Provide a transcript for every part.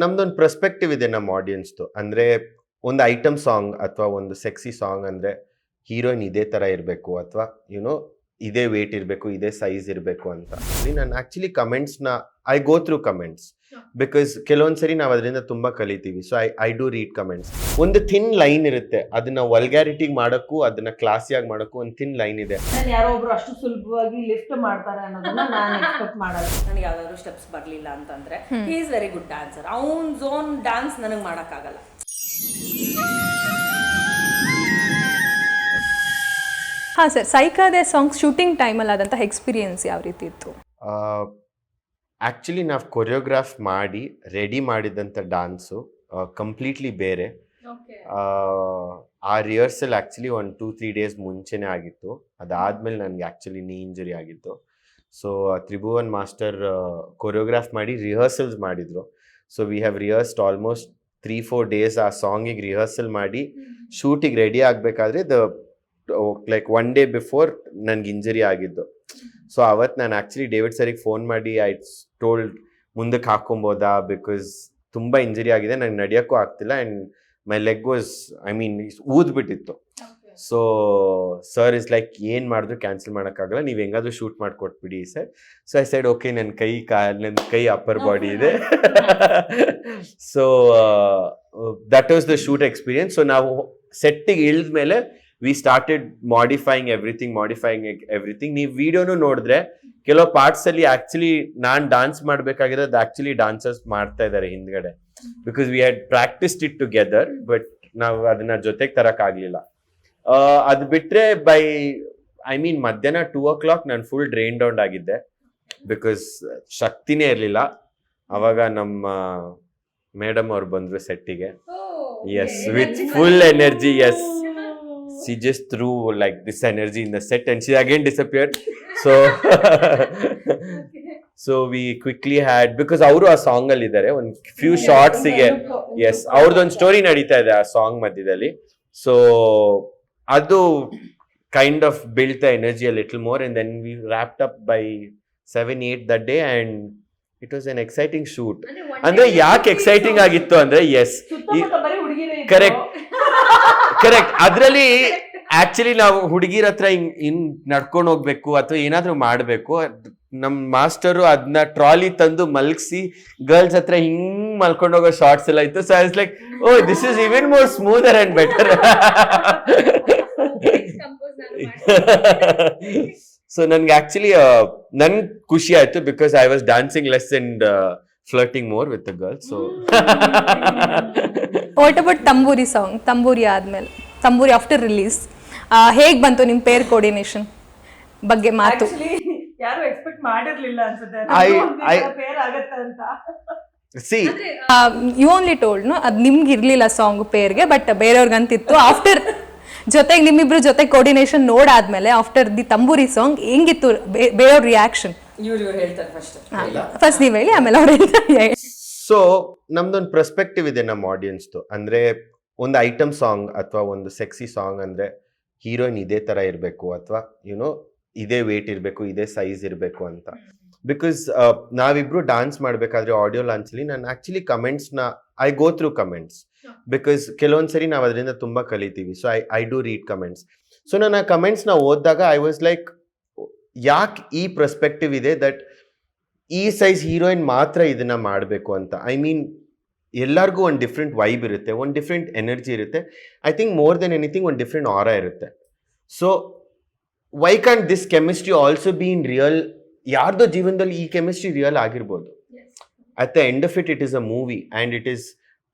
ನಮ್ದೊಂದು ಪ್ರಸ್ಪೆಕ್ಟಿವ್ ಇದೆ ನಮ್ಮ ಆಡಿಯನ್ಸ್ದು ಅಂದ್ರೆ ಒಂದು ಐಟಮ್ ಸಾಂಗ್ ಅಥವಾ ಒಂದು ಸೆಕ್ಸಿ ಸಾಂಗ್ ಅಂದ್ರೆ ಹೀರೋಯಿನ್ ಇದೇ ತರ ಇರಬೇಕು ಅಥವಾ ಯುನೋ ಇದೇ ವೇಟ್ ಇರಬೇಕು, ಇದೇ ಸೈಜ್ ಇರಬೇಕು ಅಂತ. ನಾನು actually ಕಮೆಂಟ್ಸ್ನ I go through comments because ಕೆಲವೊಂದ್ಸರಿ ನಾವು ಅದರಿಂದ ತುಂಬಾ ಕಲಿತೀವಿ. So I I do read comments ಒಂದು ಥಿನ್ ಲೈನ್ ಇರುತ್ತೆ. ಅದನ್ನ ವಲ್ಗ್ಯಾರಿಟಿಗೆ ಮಾಡೋಕ್ಕೂ ಅದನ್ನ ಕ್ಲಾಸಿಯಾಗಿ ಮಾಡೋಕ್ಕೂ ಒಂದು ಥಿನ್ ಲೈನ್ ಇದೆ. ನಾನು ಯಾರೋ ಒಬ್ರು ಅಷ್ಟು ಸುಲಭವಾಗಿ ಲಿಫ್ಟ್ ಮಾಡ್ತಾರೆ ಅನ್ನೋದನ್ನ ನಾನು ಎಕ್ಸ್ಪೆಕ್ಟ್ ಮಾಡಲ್ಲ. ನನಗೆ ಯಾವ್ದಾದ್ರು ಸ್ಟೆಪ್ಸ್ ಬರಲಿಲ್ಲ ಅಂತಂದ್ರೆ he is very good dancer ಅವ್ನ ಝೋನ್ ಡ್ಯಾನ್ಸ್ ನನಗೆ ಮಾಡೋಕ್ಕಾಗಲ್ಲ. ಹಾಂ ಸರ್ ಸೈಕಾದೆ ಸಾಂಗ್ ಶೂಟಿಂಗ್ ಟೈಮಲ್ಲಿ ಆದಂಥ ಎಕ್ಸ್ಪೀರಿಯನ್ಸ್ ಯಾವ ರೀತಿ ಇತ್ತು? ಆ್ಯಕ್ಚುಲಿ ನಾವು ಕೊರಿಯೋಗ್ರಾಫ್ ಮಾಡಿ ರೆಡಿ ಮಾಡಿದಂಥ ಡಾನ್ಸು ಕಂಪ್ಲೀಟ್ಲಿ ಬೇರೆ. ಆ, ರಿಹರ್ಸಲ್ ಆ್ಯಕ್ಚುಲಿ ಒಂದು ಟೂ ತ್ರೀ ಡೇಸ್ ಮುಂಚೆನೇ ಆಗಿತ್ತು. ಅದಾದಮೇಲೆ ನನಗೆ ಆ್ಯಕ್ಚುಲಿ ನೀ ಇಂಜುರಿ ಆಗಿತ್ತು. ಸೊ ತ್ರಿಭುವನ್ ಮಾಸ್ಟರ್ ಕೊರಿಯೋಗ್ರಾಫ್ ಮಾಡಿ ರಿಹರ್ಸಲ್ಸ್ ಮಾಡಿದರು. So we have rehearsed almost three four days ಆ ಸಾಂಗಿಗೆ ರಿಹರ್ಸಲ್ ಮಾಡಿ ಶೂಟಿಗೆ ರೆಡಿ ಆಗಬೇಕಾದ್ರೆ the like one day before ನನಗೆ ಇಂಜರಿ ಆಗಿದ್ದು. ಸೊ ಅವತ್ತು ನಾನು ಆ್ಯಕ್ಚುಲಿ ಡೇವಿಡ್ ಸರಿಗೆ ಫೋನ್ ಮಾಡಿ ಐ ಟೋಲ್ಡ್ ಮುಂದಕ್ಕೆ ಹಾಕೊಬೋದಾ? ಬಿಕಾಸ್ ತುಂಬ ಇಂಜರಿ ಆಗಿದೆ ನನಗೆ ನಡೆಯೋಕ್ಕೂ ಆಗ್ತಿಲ್ಲ and my leg was I mean ಊದ್ಬಿಟ್ಟಿತ್ತು. So sir is like ಏನು ಮಾಡಿದ್ರು ಕ್ಯಾನ್ಸಲ್ ಮಾಡೋಕ್ಕಾಗಲ್ಲ ನೀವು ಹೆಂಗಾದ್ರೂ shoot ಮಾಡಿಕೊಟ್ಬಿಡಿ sir so I said okay ನನ್ನ ಕೈ ಕಾ ನನ್ನ ಕೈ ಅಪ್ಪರ್ ಬಾಡಿ ಇದೆ. So that was the shoot experience so ನಾವು ಸೆಟ್ಟಿಗೆ ಇಳಿದ ಮೇಲೆ we started modifying everything modifying everything ನೀವು ವಿಡಿಯೋನು ನೋಡಿದ್ರೆ ಕೆಲವು ಪಾರ್ಟ್ಸ್ ಅಲ್ಲಿ ಆಕ್ಚುಲಿ ನಾನ್ ಡಾನ್ಸ್ ಮಾಡ್ಬೇಕಾಗಿರೋದು ಆಕ್ಚುಲಿ ಡಾನ್ಸರ್ಸ್ ಮಾಡ್ತಾ ಇದ್ದಾರೆ ಹಿಂದ್ಗಡೆ. Because we had practised it together but ನಾವು ಅದನ್ನ ಜೊತೆಗೆ ತರಕ್ ಆಗ್ಲಿಲ್ಲ. ಅದು ಬಿಟ್ರೆ ಬೈ ಐ ಮೀನ್ ಮಧ್ಯಾಹ್ನ ಟೂ ಓ ಕ್ಲಾಕ್ ನಾನು ಫುಲ್ ಡ್ರೈನ್ ಡೌನ್ ಆಗಿದ್ದೆ. ಬಿಕಾಸ್ ಶಕ್ತಿನೇ ಇರಲಿಲ್ಲ. ಅವಾಗ ನಮ್ಮ ಮೇಡಮ್ ಅವ್ರು ಬಂದ್ರು ಸೆಟ್ಟಿಗೆ yes with full energy yes she just threw like this energy in the set and she again disappeared. So so we quickly had because ಅವರು ಆ ಸಾಂಗ್ ಅಲ್ಲಿ ಇದ್ದಾರೆ ಒಂದು ಫ್ಯೂ ಶಾರ್ಟ್ಸಿಗೆ ಎಸ್ ಅವ್ರದ್ದೊಂದು ಸ್ಟೋರಿ ನಡೀತಾ ಇದೆ ಆ ಸಾಂಗ್ ಮಧ್ಯದಲ್ಲಿ. ಸೊ ಅದು kind of built the energy a little more and then we wrapped up by seven eight that day and it was an exciting shoot ಅಂದ್ರೆ ಯಾಕೆ ಎಕ್ಸೈಟಿಂಗ್ ಆಗಿತ್ತು ಅಂದ್ರೆ ಎಸ್ ಕರೆಕ್ಟ್. ಕರೆಕ್ಟ್ ಅದ್ರಲ್ಲಿ ಆಕ್ಚುಲಿ ನಾವು ಹುಡುಗಿರ ಹತ್ರ ಹಿಂಗ್ ಹಿಂಗ್ ನಡ್ಕೊಂಡು ಹೋಗ್ಬೇಕು ಅಥವಾ ಏನಾದ್ರೂ ಮಾಡ್ಬೇಕು. ನಮ್ ಮಾಸ್ಟರು ಅದನ್ನ ಟ್ರಾಲಿ ತಂದು ಮಲ್ಗಿಸಿ ಗರ್ಲ್ಸ್ ಹತ್ರ ಹಿಂಗ್ ಮಲ್ಕೊಂಡು ಹೋಗೋ ಶಾರ್ಟ್ಸ್ ಎಲ್ಲ ಇತ್ತು. So I's like oh this is even more smoother and better so ನನ್ಗೆ ಆಕ್ಚುಲಿ ನನ್ ಖುಷಿ ಆಯ್ತು because I was dancing less and flirting more with girls so what about Tamburi song Tamburi ಆದ್ಮೇಲೆ. ತಂಬೂರಿ ಆಫ್ಟರ್ ರಿಲೀಸ್ ಹೇಗೆ ಬಂತು ನಿಮ್ಮ peer coordination ಬಗ್ಗೆ ಮಾತು? ಯಾರು ಎಕ್ಸ್ಪೆಕ್ಟ್ ಮಾಡಿರ್ಲಿಲ್ಲ ಅನ್ಸುತ್ತೆ. ಪೇರ್ ಆಗತ್ತೆ ಅಂತ. ಸಿ ಯು ಓನ್ಲಿ ಟೋಲ್ಡ್ ಅದು ನಿಮ್ಗೆ ಇರಲಿಲ್ಲ ಸಾಂಗ್ ಪೇರ್ಗೆ ಬಟ್ ಬೇರೆಯವ್ರಿಗಂತಿತ್ತು ಆಫ್ಟರ್ ಜೊತೆಗೆ ನಿಮ್ಮಿಬ್ರು ಜೊತೆ ಕೋರ್ಡಿನೇಷನ್ ನೋಡಾದ್ಮೇಲೆ ಆಫ್ಟರ್ ದಿ ತಂಬೂರಿ ಸಾಂಗ್ ಹೆಂಗಿತ್ತು? ಬೇ- ಬೇರೆಯವ್ರ ರಿಯಾಕ್ಷನ್ ಇವ್ರು ಇವ್ರು ಹೇಳ್ತಾರೆ ಫಸ್ಟ್ ಫಸ್ಟ್ ನೀವು ಹೇಳಿ ಆಮೇಲೆ ಅವ್ರು ಹೇಳ್ತಾರೆ. ಸೊ ನಮ್ದೊಂದು ಪರ್ಸ್ಪೆಕ್ಟಿವ್ ಇದೆ ನಮ್ಮ ಆಡಿಯನ್ಸ್ದು ಅಂದ್ರೆ ಒಂದು ಐಟಮ್ ಸಾಂಗ್ ಅಥವಾ ಒಂದು ಸೆಕ್ಸಿ ಸಾಂಗ್ ಅಂದ್ರೆ ಹೀರೋಯಿನ್ ಇದೇ ತರ ಇರಬೇಕು ಅಥವಾ ಯುನೋ ಇದೇ ವೇಟ್ ಇರಬೇಕು ಇದೇ ಸೈಜ್ ಇರಬೇಕು ಅಂತ. ಬಿಕಾಸ್ ನಾವಿಬ್ರು ಡಾನ್ಸ್ ಮಾಡಬೇಕಾದ್ರೆ ಆಡಿಯೋ ಲಾಂಚಲ್ಲಿ ನಾನು actually ಕಮೆಂಟ್ಸ್ನ I go through comments because ಕೆಲವೊಂದ್ಸರಿ ನಾವು ಅದರಿಂದ ತುಂಬಾ ಕಲಿತೀವಿ. So I I do read comments so ನಾನು ಆ ಕಮೆಂಟ್ಸ್ನ ಓದಿದಾಗ ಐ ವಾಸ್ ಲೈಕ್ ಯಾಕೆ ಈ ಪ್ರಸ್ಪೆಕ್ಟಿವ್ ಇದೆ ದಟ್ ಈ ಸೈಜ್ ಹೀರೋಯಿನ್ ಮಾತ್ರ ಇದನ್ನ ಮಾಡಬೇಕು ಅಂತ. ಐ ಮೀನ್ ಎಲ್ಲರಿಗೂ ಒಂದು ಡಿಫ್ರೆಂಟ್ ವೈಬ್ ಇರುತ್ತೆ ಒಂದು ಡಿಫ್ರೆಂಟ್ ಎನರ್ಜಿ ಇರುತ್ತೆ. I think more than anything ಒಂದು ಡಿಫ್ರೆಂಟ್ ಆರ ಇರುತ್ತೆ. So why can this chemistry also be in real ಯಾರ್ದೋ ಜೀವನದಲ್ಲಿ ಈ ಕೆಮಿಸ್ಟ್ರಿ ರಿಯಲ್ ಆಗಿರ್ಬೋದು. At the end of it it is a movie and it is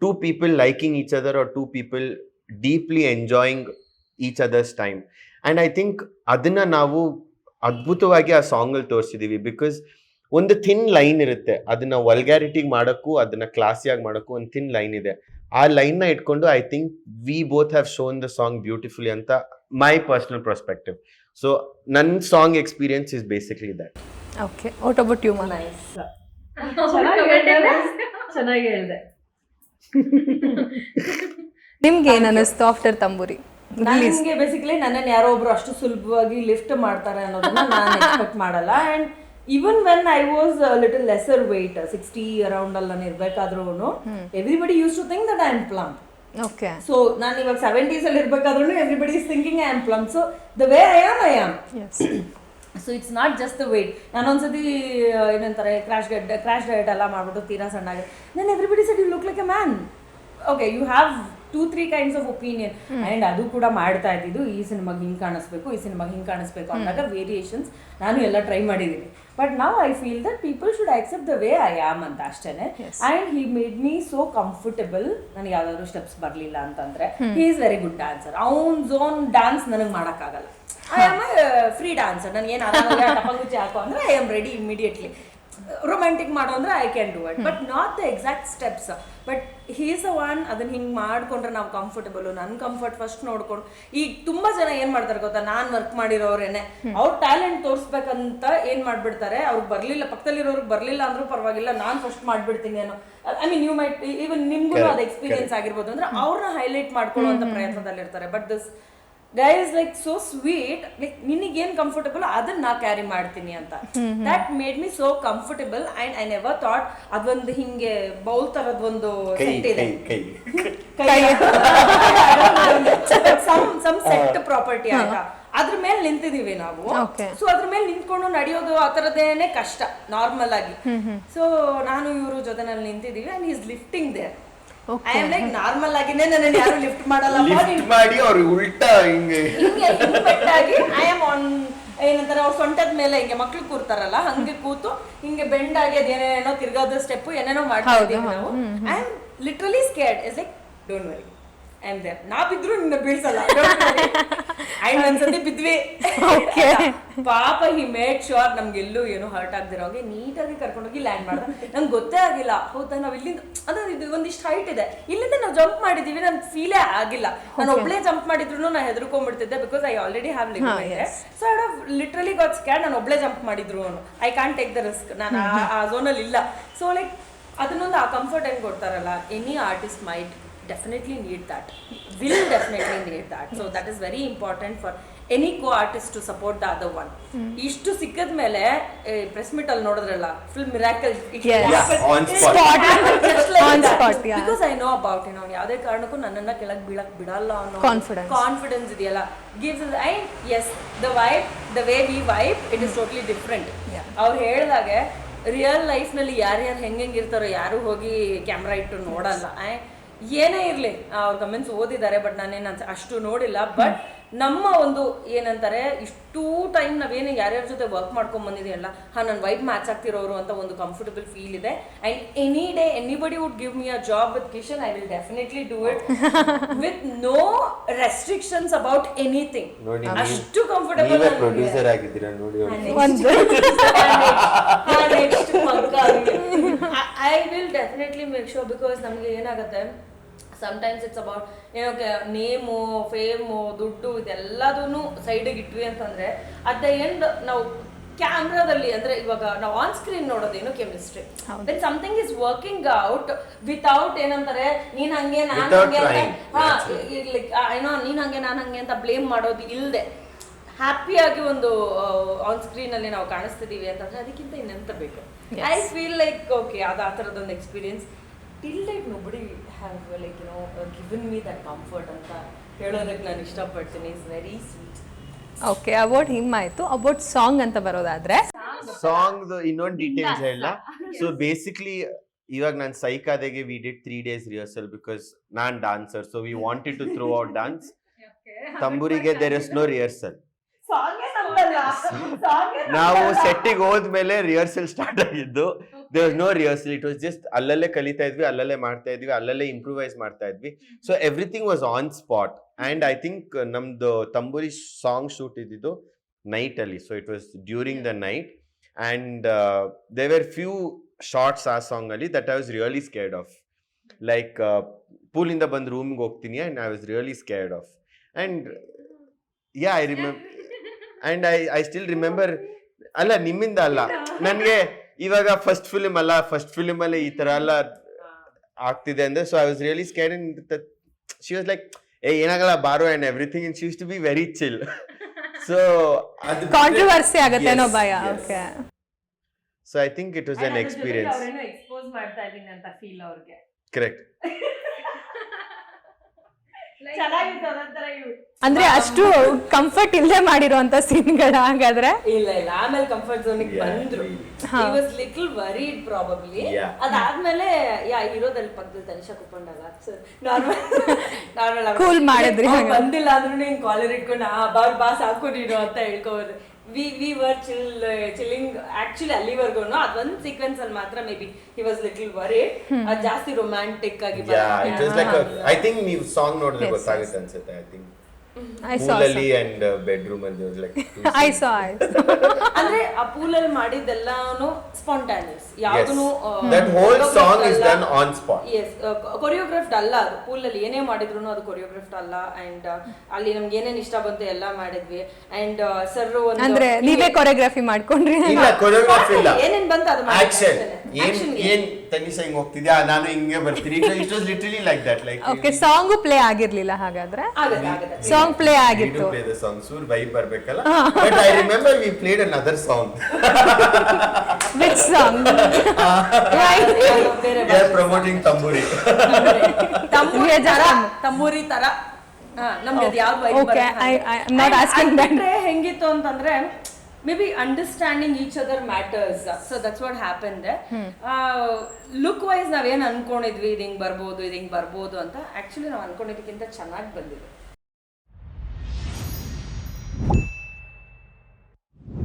two people liking each other are two people deeply enjoying each other's time and I think ಅದನ್ನು ನಾವು ಅದ್ಭುತವಾಗಿ ಆ ಸಾಂಗಲ್ಲಿ ತೋರಿಸಿದ್ದೀವಿ ಬಿಕಾಸ್ ಒಂದು thin line ಇರುತ್ತೆ. ಅದನ್ನ ವಲ್ಗ್ಯಾರಿಟಿಗೆ ಮಾಡೋಕ್ಕೂ ಅದನ್ನ ಕ್ಲಾಸಿಯಾಗಿ ಮಾಡೋಕ್ಕೂ ಒಂದು ಥಿನ್ ಲೈನ್ ಇದೆ. ಆ ಲೈನ್ನ ಇಟ್ಕೊಂಡು I think we both have shown the song beautifully ಅಂತ ಮೈ ಪರ್ಸ್ನಲ್ ಪರ್ಸ್ಪೆಕ್ಟಿವ್ ಸೊ ನನ್ನ song experience is basically that okay what about you nice ಚೆನ್ನಾಗಿ ಹೇಳಿದೆ. ಚೆನ್ನಾಗಿ ಹೇಳ್ದೆ. ನಿಮ್ಗೆ ಏನು ಅನ್ನಿಸ್ತು ಆಫ್ಟರ್ ತಂಬೂರಿ ನನಗೆ ಬೇಸಿಕಲಿ ನನ್ನನ್ನು ಯಾರೋ ಒಬ್ರು ಅಷ್ಟು ಸುಲಭವಾಗಿ ಲಿಫ್ಟ್ ಮಾಡ್ತಾರೆ ಅನ್ನೋದನ್ನ ನಾನು ಎಕ್ಸ್ಪೆಕ್ಟ್ ಮಾಡಲ್ಲ. And even when I was little lesser weight sixty around ಅಲ್ಲಿ ಇರ್ಬೇಕಾದ್ರೂ everybody use to think that I am plump okay so ನಾನು ಇವಾಗ ಸೆವೆಂಟೀಸ್ ಅಲ್ಲಿ ಇರ್ಬೇಕಾದ್ರೂ everybody is thinking I am plump so the way I am I am so it's not just the weight ನಾನು ಒಂದ್ಸತಿ ಆ, ಏನಂತಾರೆ crash ಗೈಟ್ crash diet ಎಲ್ಲ ಮಾಡ್ಬಿಟ್ಟು ತೀರಾ ಸಣ್ಣ ನಾನು everybody said you look like a man okay you have two three kinds of opinion and ಅದು ಕೂಡ ಮಾಡ್ತಾ ಇದ್ದಿದ್ದು ಈ ಸಿನಿಮಾಗೆ ಹಿಂಗೆ ಕಾಣಿಸ್ಬೇಕು ಈ ಸಿನಿಮಾಗೆ ಹಿಂಗೆ ಕಾಣಿಸ್ಬೇಕು ಅಂದಾಗ ವೇರಿಯೇಷನ್ಸ್ ನಾನು ಎಲ್ಲ ಟ್ರೈ ಮಾಡಿದ್ದೀನಿ. ಬಟ್ ನಾವ್ I feel that people should accept the way I am ಅಂತ ಅಷ್ಟೇ and he made me so comfortable ನನಗೆ ಯಾವ್ದಾದ್ರು ಸ್ಟೆಪ್ಸ್ ಬರಲಿಲ್ಲ ಅಂತಂದ್ರೆ he is very good dancer ಅವನ್ ಝೋನ್ ಡ್ಯಾನ್ಸ್ ನನಗೆ ಮಾಡೋಕ್ಕಾಗಲ್ಲ. ಐ ಆಮ್ ಫ್ರೀ ಡಾನ್ಸರ್ ನನಗೆ ಏನು ಟಪಂಗುಚ್ಚಿ ಹಾಕೋ ಅಂದ್ರೆ I am ready immediately romantic ಮಾಡೋ ಅಂದ್ರೆ I can do it but not the exact steps but he's a one ಅದನ್ನ ಹಿಂಗೆ ಮಾಡ್ಕೊಂಡ್ರೆ ನಾವು ಕಂಫರ್ಟಬಲ್ ನನ್ ಕಂಫರ್ಟ್ ಫಸ್ಟ್ ನೋಡ್ಕೊಂಡು ಈಗ ತುಂಬಾ ಜನ ಏನ್ ಮಾಡ್ತಾರೆ ಗೊತ್ತಾ? ನಾನ್ ವರ್ಕ್ ಮಾಡಿರೋರೇನೆ. ಅವ್ರ ಟ್ಯಾಲೆಂಟ್ ತೋರಿಸ್ಬೇಕಂತ ಏನ್ ಮಾಡ್ಬಿಡ್ತಾರೆ? ಅವ್ರಿಗೆ ಬರ್ಲಿಲ್ಲ ಪಕ್ಕದಲ್ಲಿರೋರ್ಗೆ ಬರ್ಲಿಲ್ಲ ಅಂದ್ರೂ ಪರವಾಗಿಲ್ಲ ನಾನ್ ಫಸ್ಟ್ ಮಾಡ್ಬಿಡ್ತೀನಿ ಅನ್ನೋ I mean you might even ನಿಮ್ಗೂ ಅದು ಎಕ್ಸ್ಪೀರಿಯನ್ಸ್ ಆಗಿರ್ಬೋದು. ಅಂದ್ರೆ ಅವ್ರನ್ನ ಹೈಲೈಟ್ ಮಾಡ್ಕೊಳ್ಳುವಂತ ಪ್ರಯತ್ನದಲ್ಲಿರ್ತಾರೆ. But this guy is like so sweet like ನಿನಗೆ ಏನ್ ಕಂಫರ್ಟಬಲ್ ಅದನ್ನ ನಾ ಕ್ಯಾರಿ ಮಾಡ್ತೀನಿ ಅಂತ. That made me so comfortable and I never thought ಅದೊಂದು ಹಿಂಗೆ ಬೌಲ್ ತರದ್ ಒಂದು ಸೆಟ್ ಇದೆ. ಕೈ ಕೈ. ಸಮ್ ಸಮ್ ಸೆಟ್ ಪ್ರಾಪರ್ಟಿ ಅಂತ ಅದ್ರ ಮೇಲೆ ನಿಂತಿದೀವಿ ನಾವು. ಸೊ ಅದ್ರ ಮೇಲೆ ನಿಂತ್ಕೊಂಡು ನಡೆಯೋದು ಆ ತರದೇನೆ ಕಷ್ಟ ನಾರ್ಮಲ್ ಆಗಿ. ಸೊ ನಾನು ಇವರು ಜೊತೆನಲ್ಲಿ ನಿಂತಿದೀವಿ and is lifting there I am like normal ಆಗಿನೇ ನನ್ನ ಯಾರು ಲಿಫ್ಟ್ ಮಾಡಲ್ಲ. ಲಿಫ್ಟ್ ಮಾಡಿ ಅವ್ರಿಗೆ ಉಲ್ಟಾ ಹಿಂಗೆ. ಐ ಆಮ್ ಆನ್ ಏನಂತಾರೆ ಅವ್ರ ಸೊಂಟದ ಮೇಲೆ ಹಿಂಗೆ ಮಕ್ಳು ಕೂರ್ತಾರಲ್ಲ ಹಂಗೆ ಕೂತು ಹಿಂಗೆ ಬೆಂಡ್ ಆಗಿ ಅದೇನೇನೋ ತಿರ್ಗೋದ ಸ್ಟೆಪ್ ಏನೇನೋ ಮಾಡ್ತಾ ಇದ್ದೀವಿ ನಾವು. I am literally scared is like don't worry I there ನಾ ಬಿದ್ರು ನಿನ್ನ ಬೀಳ್ಸಲ್ಲ. ಐ ಒಂದ್ಸತಿ ಬಿದ್ವಿ. ಪಾಪ ಹಿ ಮೇಡ್ ಶೋರ್ ನಮ್ಗೆಲ್ಲೂ ಏನು ಹರ್ಟ್ ಆಗ್ದಿರೋಂಗೆ ನೀಟಾಗಿ ಕರ್ಕೊಂಡೋಗಿ ಲ್ಯಾಂಡ್ ಮಾಡ್ದೆ. ನಂಗೆ ಗೊತ್ತೇ ಆಗಿಲ್ಲ. ಹೌದಾ ನಾವು ಇಲ್ಲಿಂದ ಅಂದ್ರೆ ಇದು ಒಂದಿಷ್ಟು ಹೈಟ್ ಇದೆ. ಇಲ್ಲಿಂದ ನಾವು ಜಂಪ್ ಮಾಡಿದೀವಿ ನನ್ ಫೀಲೇ ಆಗಿಲ್ಲ. ನಾನು ಒಬ್ಳೇ ಜಂಪ್ ಮಾಡಿದ್ರು ನಾ ಹೆದರ್ಕೊಂಡ್ಬಿಡ್ತಿದ್ದೆ because I already have limit so I have literally got scared ನಾನು ಒಬ್ಳೆ ಜಂಪ್ ಮಾಡಿದ್ರು I can take the risk ನಾನು ಆ ಝೋನಲ್ಲಿ ಇಲ್ಲ. ಸೊ ಲೈಕ್ ಅದನ್ನೊಂದು ಆ ಕಂಫರ್ಟ್ ಏನು ಕೊಡ್ತಾರಲ್ಲ any artist might definitely need that, will definitely need that. So that is very important for any co artist to support the other one ಇಷ್ಟು ಸಿಕ್ಕದ ಮೇಲೆ ಪ್ರೆಸ್ ಮೀಟ್ ಅಲ್ಲಿ ನೋಡಿದ್ರಲ್ಲ full miracle on spot. On spot, yeah. Because I know about ಅವ್ನು ಯಾವುದೇ ಕಾರಣಕ್ಕೂ ನನ್ನನ್ನ ಕೆಳಗೆ ಬೀಳಕ್ ಬಿಡಲ್ಲ ಅನ್ನೋ ಕಾನ್ಫಿಡೆನ್ಸ್ ಇದೆಯಲ್ಲ. Gives I yes the vibe the way we vibe it is totally different ಅವ್ರು ಹೇಳ್ದಾಗೆ ರಿಯಲ್ ಲೈಫ್ನಲ್ಲಿ ಯಾರ್ಯಾರು ಹೆಂಗೆಂಗೆ ಇರ್ತಾರೋ ಯಾರು ಹೋಗಿ ಕ್ಯಾಮ್ರಾ ಇಟ್ಟು ನೋಡಲ್ಲ. ಐ ಏನೇ ಇರಲಿ ಅವ್ರ ಕಮೆಂಟ್ಸ್ ಓದಿದ್ದಾರೆ ಬಟ್ ನಾನೇನು ಅಷ್ಟು ನೋಡಿಲ್ಲ. ಬಟ್ ನಮ್ಮ ಒಂದು ಏನಂತಾರೆ ಇಷ್ಟು ಟೈಮ್ ನಾವೇನು ಯಾರ್ಯಾರ ಜೊತೆ ವರ್ಕ್ ಮಾಡ್ಕೊಂಡ್ ಬಂದಿದೆಯಲ್ಲ ಹಾ ನನ್ನ ವೈಫ್ ಮ್ಯಾಚ್ ಆಗ್ತಿರೋರು ಅಂತ ಒಂದು ಕಂಫರ್ಟಬಲ್ ಫೀಲ್ ಇದೆ. And any day anybody would give me a job with Kishan I will definitely do it with no restrictions about anything ನೋಡಿ ಅಷ್ಟು ಕಂಫರ್ಟಬಲ್ ನೀವೇ ಪ್ರೊಡ್ಯೂಸರ್ ಆಗಿದ್ದೀರಾ ನೋಡಿ I will definitely make sure because ನಮಗೆ ಏನಾಗುತ್ತೆ sometimes it's about ಏನೋ name fame ದುಡ್ಡು ಇದೆಲ್ಲದೂ ಸೈಡಿಗೆ ಇಟ್ವಿ ಅಂತಂದರೆ ಅಟ್ ದ ಎಂಡ್ ನಾವು ಕ್ಯಾಮ್ರಾದಲ್ಲಿ ಅಂದರೆ ಇವಾಗ ನಾವು on screen ನೋಡೋದೇನು chemistry then something is working out without ಏನಂತಾರೆ ನೀನ್ ಹಂಗೆ ನಾನು Without ಹಂಗೆ ಹಾ ಲೈಕ್ ಏನೋ ನೀನ್ ಹಂಗೆ ನಾನು ಹಂಗೆ ಅಂತ ಬ್ಲೇಮ್ ಮಾಡೋದು ಇಲ್ಲದೆ ಹ್ಯಾಪಿಯಾಗಿ ಒಂದು ಆನ್ ಸ್ಕ್ರೀನ್ ಅಲ್ಲಿ ನಾವು ಕಾಣಿಸ್ತಿದೀವಿ ಅಂತಂದ್ರೆ ಅದಕ್ಕಿಂತ ಇನ್ನೆಂತ ಬೇಕು? ಐ ಫೀಲ್ ಲೈಕ್ ಓಕೆ ಅದು ಆ ಥರದೊಂದು experience till like nobody have like you know given me that comfort ಅಂತ ಹೇಳೋದಕ್ಕೆ ನಾನು ಇಷ್ಟಪಡ್ತೀನಿ. It's very sweet okay about him ಆಯ್ತು. ಅಬೌಟ್ ಸಾಂಗ್ ಅಂತ ಬರೋದಾದ್ರೆ? ಸಾಂಗ್ ಇನ್ನೊಂದು ಡೀಟೇಲ್ಸ್ ಹೇಳ ಸೊ ಬೇಸಿಕ್ಲಿ ಇವಾಗ ನಾನು ಸೈಕಾದೆಗೆ we did three days rehearsal because non dancer so we wanted to through out dance ತಂಬೂರಿಗೆ there is no rehearsal ನಾವು ಸೆಟ್ಟಿಗೆ ಹೋದ್ಮೇಲೆ ರಿಹರ್ಸಲ್ ಸ್ಟಾರ್ಟ್ ಆಗಿದ್ದು. There was no rehearsal it was just ಅಲ್ಲಲ್ಲೇ ಕಲಿತಾ ಇದ್ವಿ ಅಲ್ಲಲ್ಲೇ ಮಾಡ್ತಾ ಇದ್ವಿ ಅಲ್ಲಲ್ಲೇ ಇಂಪ್ರೂವೈಸ್ ಮಾಡ್ತಾ ಇದ್ವಿ. So everything was on spot and I think ನಮ್ದು ತಂಬೂರಿ ಸಾಂಗ್ ಶೂಟ್ ಇದ್ದಿದ್ದು ನೈಟ್ ಅಲ್ಲಿ. So it was during the night and they were few shorts ಆ ಸಾಂಗ್ ಅಲ್ಲಿ that I was really scared of like ಪೂಲಿಂದ ಬಂದು ರೂಮ್ಗೆ ಹೋಗ್ತೀನಿ and I was really scared of and yeah I remember and I I still remember ಅಲ್ಲ ನಿಮ್ಮಿಂದ ಅಲ್ಲ. ನನಗೆ ಇವಾಗ ಫಸ್ಟ್ ಫಿಲಿಮ್ ಅಲ್ಲ ಫಸ್ಟ್ ಫಿಲಿಮ್ ಅಲ್ಲಿ ಈ ತರ ಎಲ್ಲ ಆಗ್ತಿದೆ ಅಂದ್ರೆ so I was really scan in she was like a ಏನಾಗಲ್ಲ ಬಾರೋ and everything in she's to be very chill so controversy ಆಗತ್ತೇನೋ ಭಯ. Okay so I think it was an experience ಅವ್ರೇನೋ ಎಕ್ಸ್ಪೋಸ್ ಮಾಡ್ತಾ ಇದೀನಿ ಅಂತ ಫೀಲ್ ಅವ್ರಿಗೆ. ಕರೆಕ್ಟ್ ಅಂದ್ರೆ ಅಷ್ಟು ಕಂಫರ್ಟ್ ಇಲ್ಲದೆ ಮಾಡಿರುವಂತ ಸೀನ್ಗಳ ಹಾಗಾದ್ರೆ? ಇಲ್ಲ ಇಲ್ಲ. ಆಮೇಲೆ ಕಂಫರ್ಟ್ ಝೋನ್ ಬಂದ್ರು. ವಾಸ್ ಲಿಟಲ್ ವರಿಡ್ ಪ್ರಾಬಬ್ಲಿ ಅದಾದ್ಮೇಲೆ ಯಾ ಇರೋದಲ್ಲಿ ಪಕ್ಕದಲ್ಲಿ ತನಿಷಾ ಕುಪ್ಪಂಡಲ್ಲ ನಾರ್ಮಲ್ ನಾರ್ಮಲ್ ಕೂಲ್ ಮಾಡಿದ್ರಿ. ಬಂದಿಲ್ಲ ಆದ್ರೂ ನೀನ್ ಕಾಲರ್ ಇಟ್ಕೊಂಡು ಆ ಬಾರ್ ಬಾಸ್ ಸಾಕು ನೀನು ಅಂತ ಹೇಳ್ಕೋಬೋದು. We we were chill chilling actually ಅಲ್ಲಿವರೆಗೂ ಅದೊಂದು ಸೀಕ್ವೆನ್ಸ್ ಅಲ್ಲಿ ಮಾತ್ರ maybe he was little worry ಅದು ಜಾಸ್ತಿ ರೊಮ್ಯಾಂಟಿಕ್ ಆಗಿ ಐ ಥಿಂಕ್ ನೀವು ಸಾಂಗ್ ನೋಡಿದ್ರೆ ಗೊತ್ತಾಗುತ್ತೆ ಅನ್ಸುತ್ತೆ ಐ ಥಿಂಕ್ ಐ ಸಾ ಪೂಲಲ್ಲಿ ಅಂಡ್ ಬೆಡ್ರೂಮ್ ಅಲ್ಲಿ ಲೈಕ್ ಐ ಸಾ ಅಂದ್ರೆ ಆ ಪೂಲಲ್ಲಿ ಮಾಡಿದ್ದೆಲ್ಲಾನು ಸ್ಪಾಂಟಾನಿಯಸ್ ಯಾವ್ದು that whole song is done on spot is choreographed ಅಲ್ಲ ಅದು. ಪೂಲಲ್ಲಿ ಏನೇ ಮಾಡಿದ್ರು ಅದು ಕೊರಿಯೋಗ್ರಾಫ್ಡ್ ಅಲ್ಲ. ಅಂಡ್ ಅಲ್ಲಿ ನಮ್ಗೆ ಏನೇನ್ ಇಷ್ಟ ಬಂತು ಎಲ್ಲ ಮಾಡಿದ್ವಿ. ಅಂಡ್ ಸರ್ ಒಂದು ಅಂದ್ರೆ ನೀವೇ ಕೊರಿಯೋಗ್ರಫಿ ಮಾಡ್ಕೊಂಡ್ರಿ. ಇಲ್ಲ ಕೊರಿಯೋಗ್ರಾಫ್ ಇಲ್ಲ. ಏನೇನ್ ಬಂತು ಅದು ಆಕ್ಷನ್. ಏನ್ ತನಿಷಾ ಹಿಂಗ್ ಹೋಗ್ತಿದ್ಯಾ? ನಾನು ಹಿಂಗೆ ಬರ್ತೀನಿ. It was literally like that like okay song play ಆಗಿರ್ಲಿಲ್ಲ ಹಾಗಾದ್ರೆ? ಸಾಂಗ್ ಪ್ಲೇ ಆಗಿತ್ತು. Play the song sure vibe ಬರ್ಬೇಕಲ್ಲ? But I remember we played another song which song ಬೇರೆ we are promoting Tamboori Tamboori ತರ ತಂಬೂರಿ. ತರ. ಹಾ, ನಮ್ಗೆ ಅದು I- I'm not And asking ಅದ್ that. ಬಿಟ್ರೆ ಹೆಂಗಿತ್ತು ಅಂತಂದ್ರೆ maybe understanding each other matters so that's what happen look wise ನಾವೇನ್ ಅನ್ಕೊಂಡಿದ್ವಿ ಇದು ಹಿಂಗೆ ಬರ್ಬೋದು ಇದು ಹಿಂಗ್ ಬರ್ಬೋದು ಅಂತ ಆಕ್ಚುಲಿ ನಾವು ಅನ್ಕೊಂಡಿದ್ದಕ್ಕಿಂತ ಚೆನ್ನಾಗಿ ಬಂದಿದೆ.